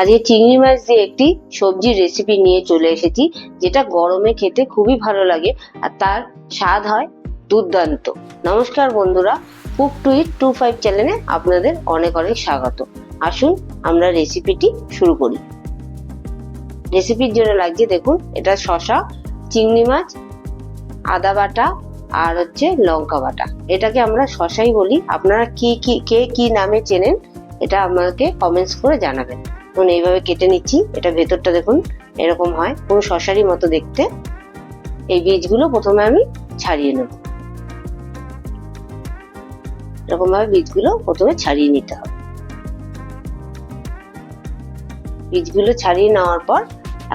আজকে চিংড়ি মাছ দিয়ে একটি সবজির রেসিপি নিয়ে চলে এসেছি, যেটা গরমে খেতে খুবই ভালো লাগে আর তার স্বাদ হয় দুর্দান্ত। নমস্কার বন্ধুরা cook to eat two five চ্যানেলে আপনাদের অনেক অনেক স্বাগত। আসুন আমরা রেসিপিটি শুরু করি। রেসিপির জন্য লাগছে দেখুন, এটা শশা চিংড়ি মাছ, আদা বাটা আর হচ্ছে লঙ্কা বাটা। এটাকে আমরা শশাই বলি। আপনারা কি কি, কে কি নামে চেনেন, এটা আমাকে কমেন্টস করে জানাবেন। এখন এইভাবে কেটে নিচ্ছি। এটা ভেতরটা দেখুন, এরকম হয়। পুরো শশারই মতো দেখতে। এই বীজগুলো প্রথমে আমি ছাড়িয়ে নেব। এরকম ভাবে বীজগুলো প্রথমে ছাড়িয়ে নিতে হবে। বীজগুলো ছাড়িয়ে নেওয়ার পর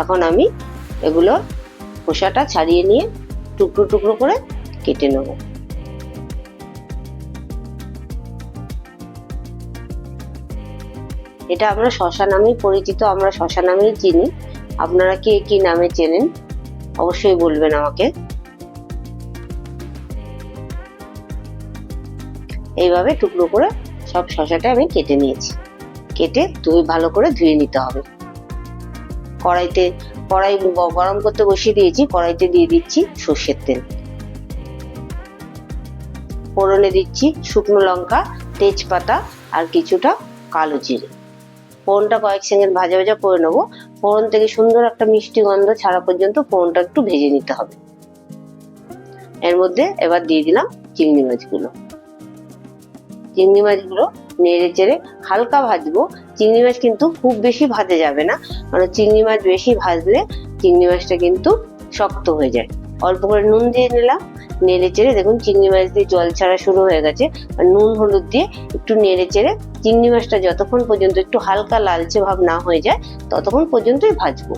এখন আমি এগুলো খোসাটা ছাড়িয়ে নিয়ে টুকরো টুকরো করে কেটে নেব। এটা আমরা শশা নামেই পরিচিত, আমরা শশা নামেই চিনি। আপনারা কে কি নামে চেনেন, অবশ্যই বলবেন আমাকে। এইভাবে টুকরো করে সব শশাটা আমি কেটে নিয়েছি। কেটে ধুয়ে ভালো করে ধুয়ে নিতে হবে। কড়াইতে, কড়াই গরম করতে বসিয়ে দিয়েছি, কড়াইতে দিয়ে দিচ্ছি সর্ষের তেল। ফোড়নে দিচ্ছি শুকনো লঙ্কা, তেজপাতা আর কিছুটা কালো জিরে। ফোড়নটা কয়েক সেকেন্ড ভাজা ভাজা করে নেব। ফোড়ন থেকে সুন্দর একটা মিষ্টি গন্ধ ছাড়া পর্যন্ত ফোড়নটা একটু ভেজে নিতে হবে। এর মধ্যে এবার দিয়ে দিলাম চিংড়ি মাছগুলো। চিংড়ি মাছগুলো নেড়ে চেড়ে হালকা ভাজবো। চিংড়ি মাছ কিন্তু খুব বেশি ভাজা যাবে না, কারণ চিংড়ি মাছ বেশি ভাজলে চিংড়ি মাছটা কিন্তু শক্ত হয়ে যায়। অল্প করে নুন দিয়ে নিলাম। নেড়ে চেড়ে দেখুন চিংড়ি মাছ দিয়ে জল ছাড়া শুরু হয়ে গেছে। আর নুন, হলুদ দিয়ে একটু নেড়ে চেড়ে চিংড়ি মাছটা যতক্ষণ পর্যন্ত একটু হালকা লালচে ভাব না হয়ে যায়, ততক্ষণ পর্যন্তই ভাজবো।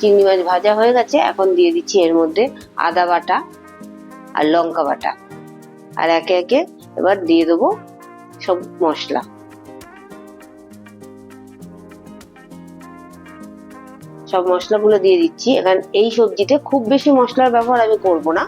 চিংড়ি মাছ ভাজা হয়ে গেছে, এখন দিয়ে দিচ্ছি এর মধ্যে আদা বাটা আর লঙ্কা বাটা। আর একে একে এবার দিয়ে দেবো সব মশলা। সব মশলাগুলো দিয়ে দিচ্ছি। এখানে এই সবজিতে খুব বেশি মশলার ব্যবহার আমি করব না।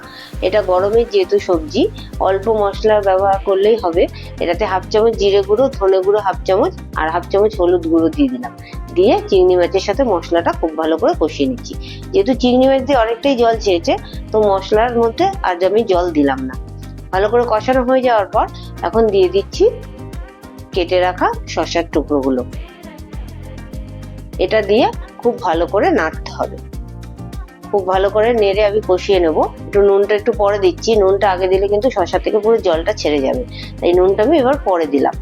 এটা গরমের যেহেতু সবজি, অল্প মশলার ব্যবহার করলেই হবে। এটাতে হাফ চামচ জিরে গুঁড়ো, ধনে গুঁড়ো হাফ চামচ আর হাফ চামচ হলুদ গুঁড়ো দিয়ে দিলাম। দিয়ে চিংড়ি মাছের সাথে মশলাটা খুব ভালো করে কষিয়ে নিচ্ছি। যেহেতু চিংড়ি মাছ দিয়ে অনেকটাই জল ছেড়েছে, তো মশলার মধ্যে আজ আমি জল দিলাম না। ভালো করে কষানো হয়ে যাওয়ার পর এখন দিয়ে দিচ্ছি কেটে রাখা শশার টুকরোগুলো। এটা দিয়ে খুব ভালো করে নাড়তে হবে। খুব ভালো করে নেড়ে আমি কষিয়ে নেব। একটু নুনটা একটু পরে দিচ্ছি। নুনটা আগে দিলে কিন্তু শশা থেকে পুরো জলটা ছেড়ে যাবে। তাই নুনটা আমি এবার পরে দিলাম।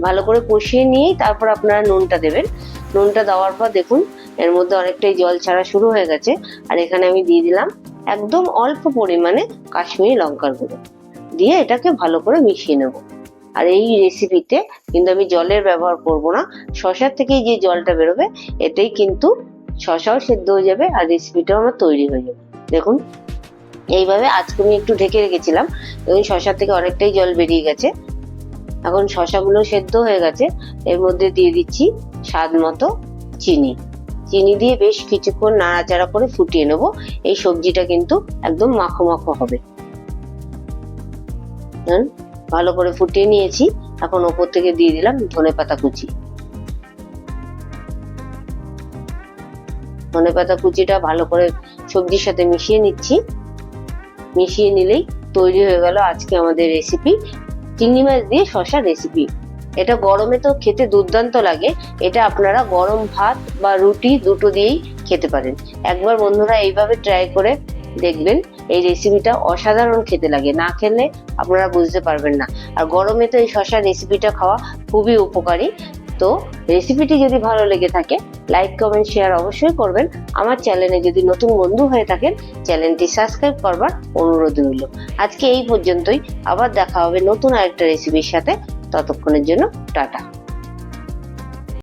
ভালো করে কষিয়ে নিয়েই তারপর আপনারা নুনটা দেবেন। নুনটা দেওয়ার পর দেখুন, এর মধ্যে অনেকটাই জল ছাড়া শুরু হয়ে গেছে। আর এখানে আমি দিয়ে দিলাম একদম অল্প পরিমাণে কাশ্মীরি লঙ্কার গুঁড়ো। দিয়ে এটাকে ভালো করে মিশিয়ে নেব। আর এই রেসিপিতে কিন্তু আমি জলের ব্যবহার করব না। শশার থেকেই যে জলটা বেরোবে, এতেই কিন্তু শশাও সেদ্ধ হয়ে যাবে আর রেসিপিটাও আমার তৈরি হয়ে যাবে। দেখুন, এইভাবে আজকে আমি একটু ঢেকে রেখেছিলাম। দেখুন শশার থেকে অনেকটাই জল বেরিয়ে গেছে। এখন শশাগুলো সেদ্ধ হয়ে গেছে। এর মধ্যে দিয়ে দিচ্ছি স্বাদ মতো চিনি। চিনি দিয়ে বেশ কিছুক্ষণ নাড়াচাড়া করে ফুটিয়ে নেব। এই সবজিটা কিন্তু একদম মাখো মাখো হবে। ভালো করে ফুটিয়ে নিয়েছি। এখন ওপর থেকে দিয়ে দিলাম ধনে পাতা কুচি। ধনে পাতা কুচিটা ভালো করে সবজির সাথে মিশিয়ে নিচ্ছি। মিশিয়ে নিলেই তৈরি হয়ে গেল আজকে আমাদের রেসিপি চিংড়ি মাছ দিয়ে শশা রেসিপি এটা গরমে তো খেতে দুর্দান্ত লাগে। এটা আপনারা গরম ভাত বা রুটি দুটো দিয়েই খেতে পারেন। একবার বন্ধুরা এইভাবে ট্রাই করে দেখবেন। এই রেসিপিটা অসাধারণ খেতে লাগে। না খেলে আপনারা বুঝতে পারবেন না। আর গরমে তো এই শশা রেসিপিটা খাওয়া খুবই উপকারী। তো রেসিপিটি যদি ভালো লেগে থাকে লাইক কমেন্ট শেয়ার অবশ্যই করবেন। আমার চ্যানেলে যদি নতুন বন্ধু হয়ে থাকেন চ্যানেলটি সাবস্ক্রাইব করবার অনুরোধ রইল। আজকে এই পর্যন্তই। আবার দেখা হবে নতুন আরেকটা রেসিপির সাথে। ততক্ষণের জন্য টাটা।